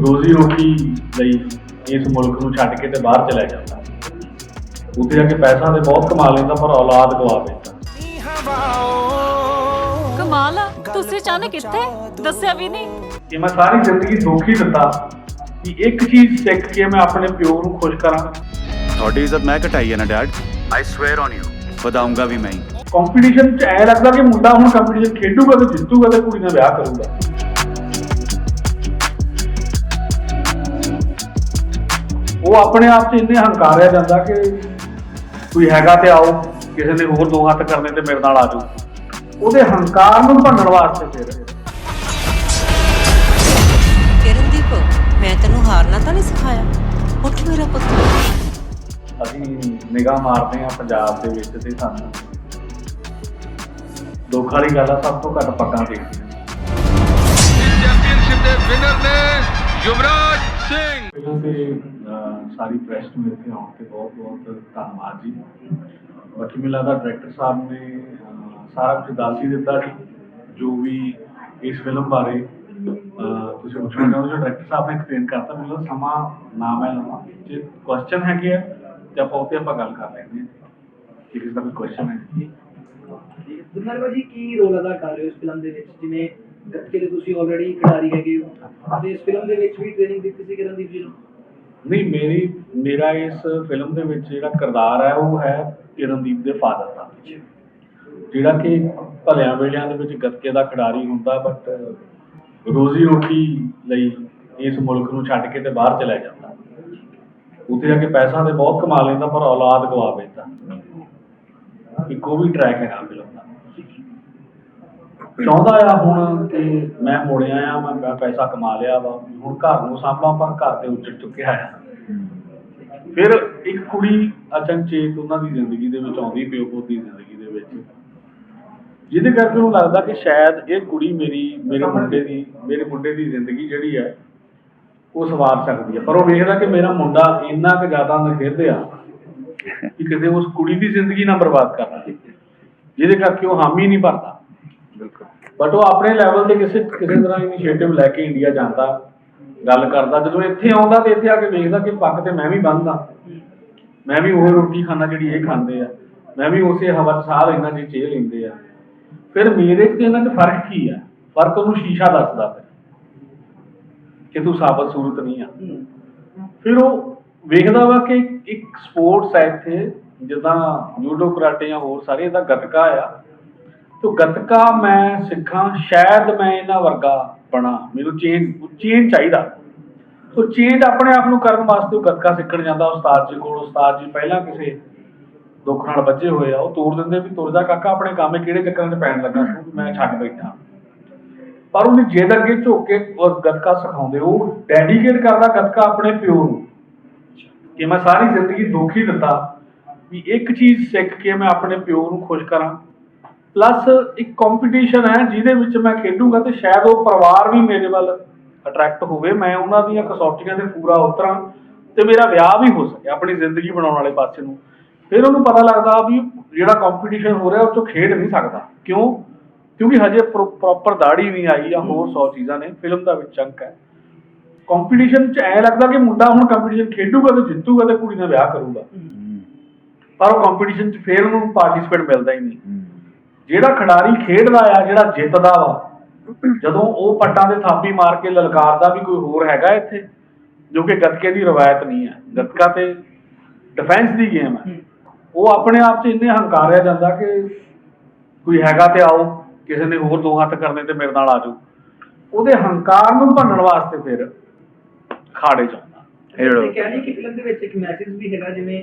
ਰੋਜ਼ੀ ਰੋਟੀ ਲਈ ਇਸ ਮੁਲਕ ਨੂੰ ਛੱਡ ਕੇ ਤੇ ਬਾਹਰ ਚਲਾ ਜਾਂਦਾ। ਉੱਥੇ ਜਾ ਕੇ ਪੈਸਾ ਤੇ ਬਹੁਤ ਕਮਾ ਲੈਂਦਾ ਪਰ ਔਲਾਦ ਗਵਾ ਬੈਠਾ ਕਮਾਲ ਆ। ਤੁਸੀਂ ਅਚਾਨਕ ਕਿੱਥੇ ਦੱਸਿਆ ਵੀ ਨਹੀਂ। ਕਿ ਮੈਂ ਸਾਰੀ ਜ਼ਿੰਦਗੀ ਦੁੱਖ ਹੀ ਦਿੱਤਾ ਕਿ ਇੱਕ ਚੀਜ਼ ਸਿੱਖ ਕੇ ਮੈਂ ਆਪਣੇ ਪਿਓ ਨੂੰ ਖੁਸ਼ ਕਰਾਂ। ਤੁਹਾਡੀ ਇੱਜ਼ਤ ਮੈਂ ਘਟਾਈ ਹੈ ਨਾ dad I swear on you ਵਧਾਉਂਗਾ ਵੀ ਮੈਂ ਹੀ। ਕੰਪੀਟੀਸ਼ਨ 'ਚ ਐ ਲੱਗਦਾ ਕਿ ਮੁੰਡਾ ਹੁਣ ਕੰਪੀਟੀਸ਼ਨ ਖੇਡੂਗਾ ਤੇ ਜਿੱਤੂਗਾ ਤੇ ਕੁੜੀ ਨਾਲ ਵਿਆਹ ਕਰੂਗਾ। ਉਹ ਆਪਣੇ ਆਪ 'ਚ ਇੰਨੇ ਹੰਕਾਰਿਆ ਜਾਂਦਾ ਕਿ ਕੋਈ ਹੈਗਾ ਤੇ ਆਓ ਕਿਸੇ ਨੇ ਹੋਰ ਦੋ ਹੱਥ ਕਰਨੇ ਤੇ ਮੇਰੇ ਨਾਲ ਆ ਜਾਓ। ਉਹਦੇ ਹੰਕਾਰ ਨੂੰ ਭੰਨਣ ਵਾਸਤੇ ਫਿਰ। ਕਿਰਨਦੀਪ ਮੈਂ ਤੈਨੂੰ ਹਾਰਨਾ ਤਾਂ ਨਹੀਂ ਸਿਖਾਇਆ? ਉੱਠ ਮੇਰਾ ਪੁੱਤ। ਅਸੀਂ ਨਿਗਾਹ ਮਾਰਦੇ ਹਾਂ ਪੰਜਾਬ ਦੇ ਵਿੱਚ ਤੇ ਸਾਨੂੰ ਦੁੱਖ ਵਾਲੀ ਗੱਲ ਆ ਸਭ ਤੋਂ ਘੱਟ ਪੱਗਾਂ ਦੇਖਦੇ ਚੈਂਪੀਅਨਸ਼ਿਪ ਦੇ ਵਿਨਰ ਨੇ ਯੁਵਰਾਜ ਸਿੰਘ ਪਹਿਲਾਂ ਤੇ ਸਾਰੀ ਪ੍ਰੈਸ ਨੂੰ ਇੱਥੇ ਆਉਣ ਤੇ ਬਹੁਤ ਬਹੁਤ ਧੰਨਵਾਦ ਜੀ। ਬਾਕੀ ਮੈਨੂੰ ਲੱਗਦਾ ਡਾਇਰੈਕਟਰ ਸਾਹਿਬ ਨੇ ਸਾਰਾ ਕੁਝ ਦੱਸ ਹੀ ਦਿੱਤਾ ਜੀ ਜੋ ਵੀ ਇਸ ਫਿਲਮ ਬਾਰੇ ਤੁਸੀਂ ਪੁੱਛਣਾ ਚਾਹੁੰਦੇ ਹੋ ਡਾਇਰੈਕਟਰ ਸਾਹਿਬ ਨੇ ਐਕਸਪਲੇਨ ਕਰਤਾ ਮੈਨੂੰ ਸਮਾਂ ਨਾ ਮੈਂ ਲਵਾਂ ਜੇ ਕੁਐਸਚਨ ਹੈਗੇ ਆ ਤੇ ਆਪਾਂ ਉੱਤੇ ਆਪਾਂ ਗੱਲ ਕਰ ਲੈਂਦੇ ਹਾਂ। ਕਿ ਕਿਸੇ ਦਾ ਕੋਈ ਕੁਐਸਚਨ ਹੈ। ਦੁਨਾਰਵਾ ਜੀ ਕੀ ਰੋਲ ਅਦਾ ਕਰ ਰਹੇ ਹੋ ਇਸ ਫਿਲਮ ਦੇ ਵਿੱਚ? ਜਿਵੇਂ ਗੱਤਕੇ ਤੁਸੀਂ ਆਲਰੇਡੀ ਖਿਡਾਰੀ ਹੈਗੇ ਹੋ। ਤੇ ਇਸ ਫਿਲਮ ਦੇ ਵਿੱਚ ਵੀ ਟ੍ਰੇਨਿੰਗ ਦਿੱਤੀ ਸੀ ਕਿਰਨਦੀਪ ਜੀ ਨੂੰ? ਨਹੀਂ, ਮੇਰੀ, ਮੇਰਾ ਇਸ ਫਿਲਮ ਦੇ ਵਿੱਚ ਜਿਹੜਾ ਕਿਰਦਾਰ ਹੈ, ਉਹ ਹੈ ਕਿਰਨਦੀਪ ਦੇ ਫਾਦਰ ਦਾ। ਜਿਹੜਾ ਕਿ ਭਲਿਆਂ ਵੇਲਿਆਂ ਦੇ ਵਿੱਚ ਗੱਤਕੇ ਦਾ ਖਿਡਾਰੀ ਹੁੰਦਾ ਬਟ ਰੋਜ਼ੀ ਰੋਟੀ ਲਈ ਇਸ ਮੁਲਕ ਨੂੰ ਛੱਡ ਕੇ ਤੇ ਬਾਹਰ ਚਲਾ ਜਾਂਦਾ। ਉੱਥੇ ਜਾ ਕੇ ਪੈਸਾ ਤੇ ਬਹੁਤ ਕਮਾ ਲੈਂਦਾ, ਪਰ ਔਲਾਦ ਗਵਾ ਇੱਕ ਉਹ ਵੀ ਟਰੈਕ ਹੈਗਾ। ਚਾਹੁੰਦਾ ਆ ਹੁਣ ਕਿ ਮੈਂ ਮੁੜਿਆ ਆ, ਮੈਂ ਪੈ- ਪੈਸਾ ਕਮਾ ਲਿਆ ਵਾ। ਹੁਣ ਘਰ ਨੂੰ ਸਾਂਭਾਂ, ਪਰ ਘਰ ਤੇ ਉੱਜੜ ਚੁੱਕਿਆ ਆ। ਫਿਰ ਇੱਕ ਕੁੜੀ ਅਚਨਚੇਤ ਉਹਨਾਂ ਦੀ ਜ਼ਿੰਦਗੀ ਦੇ ਵਿੱਚ ਆਉਂਦੀ, ਪਿਓ ਪੁੱਤ ਦੀ ਜ਼ਿੰਦਗੀ ਦੇ ਵਿੱਚ। ਜਿਹਦੇ ਕਰਕੇ ਉਹਨੂੰ ਲੱਗਦਾ ਕਿ ਸ਼ਾਇਦ ਇਹ ਕੁੜੀ ਮੇਰੀ, ਮੇਰੇ ਮੁੰਡੇ ਦੀ, ਮੇਰੇ ਮੁੰਡੇ ਦੀ ਜ਼ਿੰਦਗੀ ਜਿਹੜੀ ਹੈ ਉਹ ਸਵਾਰ ਸਕਦੀ ਹੈ ਪਰ ਉਹ ਵੇਖਦਾ ਕਿ ਮੇਰਾ ਮੁੰਡਾ ਇੰਨਾ ਕੁ ਜ਼ਿਆਦਾ ਨਖੇਧ ਆ ਕਿ ਕਿਤੇ ਉਸ ਕੁੜੀ ਦੀ ਜ਼ਿੰਦਗੀ ਨਾ ਬਰਬਾਦ ਕਰ ਦੇ ਜਿਹਦੇ ਕਰਕੇ ਉਹ ਹਾਮੀ ਨਹੀਂ ਭਰਦਾ। ਬਟ ਉਹ ਆਪਣੇ ਲੈਵਲ ਤੇ ਕਿਸੇ ਕਿਸੇ ਤਰ੍ਹਾਂ ਇਨੀਸ਼ੀਏਟਿਵ ਲੈ ਕੇ ਇੰਡੀਆ ਜਾਂਦਾ, ਗੱਲ ਕਰਦਾ। ਜਦੋਂ ਇੱਥੇ ਆਉਂਦਾ ਤੇ ਇੱਥੇ ਆ ਕੇ ਵੇਖਦਾ ਕਿ ਪੱਗ ਤੇ ਮੈਂ ਵੀ ਬੰਨਦਾ। ਮੈਂ ਵੀ ਉਹ ਰੋਟੀ ਖਾਣਾ ਜਿਹੜੀ ਇਹ ਖਾਂਦੇ ਆ। ਮੈਂ ਵੀ ਉਸੇ ਹਵਾ ਸਾਹ ਲੈਣਾ ਜੇ ਚੇ ਲੈਂਦੇ ਆ। ਫਿਰ ਮੇਰੇ ਤੇ ਇਹਨਾਂ 'ਚ ਫ਼ਰਕ ਕੀ ਆ? ਫ਼ਰਕ ਉਹਨੂੰ ਸ਼ੀਸ਼ਾ ਦੱਸਦਾ ਫਿਰ ਕਿ ਤੂੰ ਸਾਬਤ ਸੂਰਤ ਨਹੀਂ ਆ। ਫਿਰ ਉਹ ਵੇਖਦਾ ਵਾ ਕਿ ਇੱਕ ਸਪੋਰਟਸ ਹੈ ਇੱਥੇ, ਜਿੱਦਾਂ ਜੂਡੋ ਕਰਾਟੇ ਜਾਂ ਹੋਰ ਸਾਰੇ ਇਹਦਾ ਗੱਤਕਾ ਆ। ਤੋ ਗੱਤਕਾ ਮੈਂ ਸਿੱਖਾਂ, ਸ਼ਾਇਦ ਮੈਂ ਇਹਨਾਂ ਵਰਗਾ ਬਣਾ। ਮੈਨੂੰ ਚੇਂਜ ਚੇਂਜ ਚਾਹੀਦਾ। ਸੋ ਚੇਂਜ ਆਪਣੇ ਆਪ ਨੂੰ ਕਰਨ ਵਾਸਤੇ ਉਹ ਗੱਤਕਾ ਸਿੱਖਣ ਜਾਂਦਾ, ਉਸਤਾਦ ਜੀ ਕੋਲ, ਉਸਤਾਦ ਜੀ ਪਹਿਲਾਂ ਕਿਸੇ ਦੁੱਖ ਨਾਲ ਬੱਝੇ ਹੋਏ ਆ, ਉਹ ਤੋੜ ਦਿੰਦੇ ਵੀ ਤੁਰ ਜਾ ਕਾਕਾ, ਆਪਣੇ ਕੰਮ ਕਿਹੜੇ ਚੱਕਰਾਂ 'ਚ ਪੈਣ ਲੱਗਾ ਤੂੰ? ਵੀ ਮੈਂ ਛੱਡ ਬੈਠਾ। ਪਰ ਉਹਨੇ ਜਿੱਦ ਅੱਗੇ ਝੁੱਕ ਕੇ ਉਹ ਗੱਤਕਾ ਸਿਖਾਉਂਦੇ, ਉਹ ਡੈਡੀਕੇਟ ਕਰਦਾ ਗੱਤਕਾ ਆਪਣੇ ਪਿਓ ਨੂੰ ਕਿ ਮੈਂ ਸਾਰੀ ਜ਼ਿੰਦਗੀ ਦੁੱਖ ਹੀ ਦਿੱਤਾ, ਵੀ ਇੱਕ ਚੀਜ਼ ਸਿੱਖ ਕੇ ਮੈਂ ਆਪਣੇ ਪਿਓ ਨੂੰ ਖੁਸ਼ ਕਰਾਂ। ਪਲੱਸ ਇੱਕ ਕੰਪੀਟੀਸ਼ਨ ਹੈ ਜਿਹਦੇ ਵਿੱਚ ਮੈਂ ਖੇਡੂੰਗਾ ਤੇ ਸ਼ਾਇਦ ਉਹ ਪਰਿਵਾਰ ਵੀ ਮੇਰੇ ਵੱਲ ਅਟਰੈਕਟ ਹੋਵੇ ਮੈਂ ਉਹਨਾਂ ਦੀਆਂ ਕਸੌਟੀਆਂ ਤੇ ਪੂਰਾ ਉਤਰਾਂ ਤੇ ਮੇਰਾ ਵਿਆਹ ਵੀ ਹੋ ਸਕੇ ਆਪਣੀ ਜ਼ਿੰਦਗੀ ਬਣਾਉਣ ਵਾਲੇ ਪਾਸੇ ਨੂੰ। ਫਿਰ ਉਹਨੂੰ ਪਤਾ ਲੱਗਦਾ ਵੀ ਜਿਹੜਾ ਕੰਪੀਟੀਸ਼ਨ ਹੋ ਰਿਹਾ ਉਹ ਚੋਂ ਖੇਡ ਨਹੀਂ ਸਕਦਾ। ਕਿਉਂ? ਕਿਉਂਕਿ ਹਜੇ ਪ੍ਰੋਪਰ ਦਾੜੀ ਨਹੀਂ ਆਈ ਜਾਂ ਹੋਰ 100 ਚੀਜ਼ਾਂ ਨੇ ਫਿਲਮ ਦਾ ਵਿੱਚ ਚੰਕ ਹੈ। ਕੰਪੀਟੀਸ਼ਨ 'ਚ ਐ ਲੱਗਦਾ ਕਿ ਮੁੰਡਾ ਹੁਣ ਕੰਪੀਟੀਸ਼ਨ ਖੇਡੂਗਾ ਤੇ ਜਿੱਤੂਗਾ ਤੇ ਕੁੜੀ ਨਾਲ ਵਿਆਹ ਕਰੂਗਾ। ਪਰ ਉਹ ਕੰਪੀਟੀਸ਼ਨ 'ਚ ਫੇਰ ਉਹਨੂੰ ਪਾਰਟਿਸਿਪੇਟ ਮਿਲਦਾ ਹੀ ਨਹੀਂ। ਜਿਹੜਾ ਖਿਡਾਰੀ ਖੇਡਦਾ ਆ ਜਿਹੜਾ ਜਿੱਤਦਾ ਵਾ ਜਦੋਂ ਉਹ ਪੱਟਾਂ ਦੇ ਥਾਪੀ ਮਾਰ ਕੇ ਲਲਕਾਰਦਾ ਵੀ ਕੋਈ ਹੋਰ ਹੈਗਾ ਇੱਥੇ ਜੋ ਕਿ ਗੱਤਕੇ ਦੀ ਰਵਾਇਤ ਨਹੀਂ ਹੈ। ਗੱਤਕਾ ਤੇ ਡਿਫੈਂਸ ਦੀ ਗੇਮ ਹੈ। ਉਹ ਆਪਣੇ ਆਪ 'ਚ ਇੰਨੇ ਹੰਕਾਰਿਆ ਜਾਂਦਾ ਕਿ ਕੋਈ ਹੈਗਾ ਤੇ ਆਓ ਕਿਸੇ ਨੇ ਹੋਰ ਦੋ ਹੱਥ ਕਰਨੇ ਤੇ ਮੇਰੇ ਨਾਲ ਆ ਜਾਓ। ਉਹਦੇ ਹੰਕਾਰ ਨੂੰ ਭੰਨਣ ਵਾਸਤੇ ਫਿਰ ਖਾੜੇ ਆਉਂਦਾ। ਇਹ ਕਹਿ ਲਈ ਕਿ ਫਿਲਮ ਦੇ ਵਿੱਚ ਇੱਕ ਮੈਸੇਜ ਵੀ ਹੈਗਾ ਜਿਵੇਂ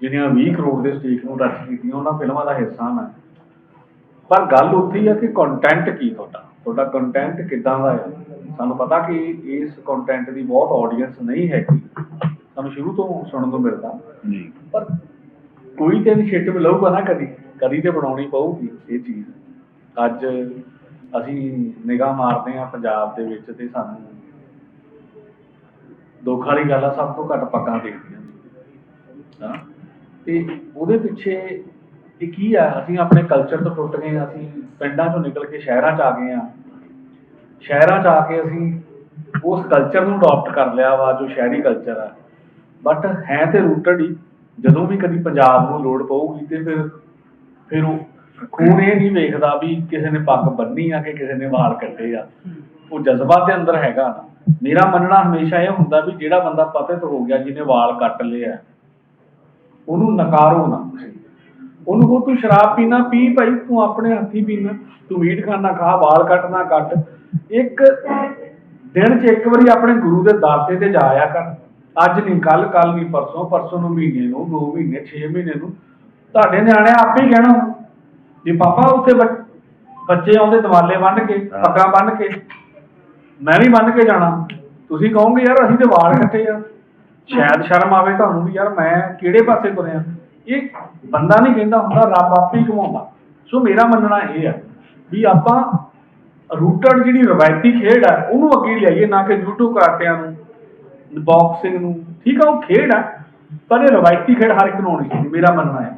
ਜਿਹੜੀਆਂ 20 ਕਰੋੜ ਦੇ ਸਟੇਕ ਨੂੰ ਟੱਚ ਕੀਤੀਆਂ ਉਹਨਾਂ ਫਿਲਮਾਂ ਦਾ ਹਿੱਸਾ ਮੈਂ। ਪਰ ਗੱਲ ਉੱਥੇ ਹੀ ਆ ਕਿ ਕੰਟੈਂਟ ਕੀ ਤੁਹਾਡਾ? ਤੁਹਾਡਾ ਕੰਟੈਂਟ ਕਿੱਦਾਂ ਦਾ ਹੈ ਸਾਨੂੰ ਪਤਾ ਕਿ ਇਸ ਕੰਟੈਂਟ ਦੀ ਬਹੁਤ ਆਡੀਅנס ਨਹੀਂ ਹੈਗੀ। ਸਾਨੂੰ ਸ਼ੁਰੂ ਤੋਂ ਸੁਣਨ ਨੂੰ ਮਿਲਦਾ। ਜੀ। ਪਰ ਕੋਈ ਤੇ ਇਨੀਸ਼ੀਏਟਿਵ ਲਊਗਾ ਨਾ ਕਦੀ। ਕਦੀ ਤੇ ਬਣਾਉਣੀ ਪਊਗੀ ਇਹ ਚੀਜ਼। ਅੱਜ ਅਸੀਂ ਨਿਗਾਹ ਮਾਰਦੇ ਹਾਂ ਪੰਜਾਬ ਦੇ ਵਿੱਚ ਤੇ ਸਾਨੂੰ ਦੁੱਖ ਵਾਲੀ ਗੱਲ ਆ ਸਭ ਤੋਂ ਘੱਟ ਪੱਗਾਂ ਦੇਖਦੀਆਂ ਹਾਂ। ਤੇ ਉਹਦੇ ਪਿੱਛੇ ਇਹ ਕੀ ਆ? ਅਸੀਂ ਆਪਣੇ ਕਲਚਰ ਤੋਂ ਟੁੱਟ ਗਏ ਅਸੀਂ ਪਿੰਡਾਂ ਚੋਂ ਨਿਕਲ ਕੇ ਸ਼ਹਿਰਾਂ 'ਚ ਆ ਗਏ ਆ ਸ਼ਹਿਰਾਂ 'ਚ ਆ ਕੇ ਅਸੀਂ ਉਸ ਕਲਚਰ ਨੂੰ ਅਡਾਪਟ ਕਰ ਲਿਆ ਵਾ, ਜੋ ਸ਼ਹਿਰੀ ਕਲਚਰ ਆ। ਬਟ ਹੈ ਤੇ ਰੂਟਡ ਹੀ। ਜਦੋਂ ਵੀ ਕਦੀ ਪੰਜਾਬ ਨੂੰ ਲੋੜ ਪਊਗੀ ਤੇ ਫਿਰ ਫਿਰ ਉਹ ਖੂਨ ਇਹ ਨਹੀਂ ਵੇਖਦਾ ਵੀ ਕਿਸੇ ਨੇ ਪੱਗ ਬੰਨੀ ਆ ਕਿ ਕਿਸੇ ਨੇ ਵਾਲ ਕੱਟੇ ਆ। ਉਹ ਜਜ਼ਬਾ ਦੇ ਅੰਦਰ ਹੈਗਾ ਨਾ। ਮੇਰਾ ਮੰਨਣਾ ਹਮੇਸ਼ਾ ਇਹ ਹੁੰਦਾ ਵੀ ਜਿਹੜਾ ਬੰਦਾ ਪਤਿਤ ਹੋ ਗਿਆ, ਜਿਹਨੇ ਵਾਲ ਕੱਟ ਲਏ ਆ ਉਹਨੂੰ ਨਕਾਰੋ ਨਾ। ਤੁਸੀਂ ਉਹਨੂੰ ਕਹੋ ਤੂੰ ਸ਼ਰਾਬ ਪੀਣਾ ਪੀ ਭਾਈ ਤੂੰ ਆਪਣੇ ਹੱਥੀ ਪੀਣਾ ਤੂੰ ਮੀਟ ਖਾਣਾ ਖਾ ਵਾਲ ਕੱਟਣਾ ਕੱਟ। ਇੱਕ ਦਿਨ 'ਚ ਇੱਕ ਵਾਰੀ ਆਪਣੇ ਗੁਰੂ ਦੇ ਦਰ ਤੇ ਤੇ ਜਾਇਆ ਕਰ। ਅੱਜ ਨਹੀਂ ਕੱਲ ਕੱਲ ਨਹੀਂ ਪਰਸੋਂ ਪਰਸੋਂ ਨੂੰ ਮਹੀਨੇ ਨੂੰ 2 ਮਹੀਨੇ 6 ਮਹੀਨੇ ਨੂੰ। ਤੁਹਾਡੇ ਨਿਆਣੇ ਆਪੇ ਹੀ ਕਹਿਣਾ ਵੀ ਪਾਪਾ ਉੱਥੇ ਬੱਚ- ਆਉਂਦੇ ਦਿਵਾਲੇ ਬੰਨ ਕੇ। ਪੱਗਾਂ ਬੰਨ ਕੇ ਮੈਂ ਵੀ ਬੰਨ ਕੇ ਜਾਣਾ। ਤੁਸੀਂ ਕਹੋਗੇ ਯਾਰ ਅਸੀਂ ਤੇ ਵਾਲ ਕੱਟੇ ਆ। ਸ਼ਾਇਦ ਸ਼ਰਮ ਆਵੇ ਤੁਹਾਨੂੰ ਵੀ ਯਾਰ, ਮੈਂ ਕਿਹੜੇ ਪਾਸੇ ਤੁਰਿਆ? ਇਹ ਬੰਦਾ ਨਹੀਂ ਕਹਿੰਦਾ ਹੁੰਦਾ, ਰੱਬ ਆਪੇ ਹੀ ਘੁਮਾਉਂਦਾ। ਸੋ ਮੇਰਾ ਮੰਨਣਾ ਇਹ ਹੈ ਵੀ ਆਪਾਂ ਰੂਟਡ ਜਿਹੜੀ ਰਵਾਇਤੀ ਖੇਡ ਆ, ਉਹਨੂੰ ਅੱਗੇ ਲਿਆਈਏ, ਨਾ ਕਿ ਜੂਡੋ ਕਰਾਟਿਆਂ ਨੂੰ ਬਾਕਸਿੰਗ ਨੂੰ। ਠੀਕ ਆ, ਉਹ ਖੇਡ ਆ, ਪਰ ਇਹ ਰਵਾਇਤੀ ਖੇਡ ਹਰ ਇੱਕ ਨੂੰ ਆਉਣੀ ਚਾਹੀਦੀ, ਮੇਰਾ ਮੰਨਣਾ ਹੈ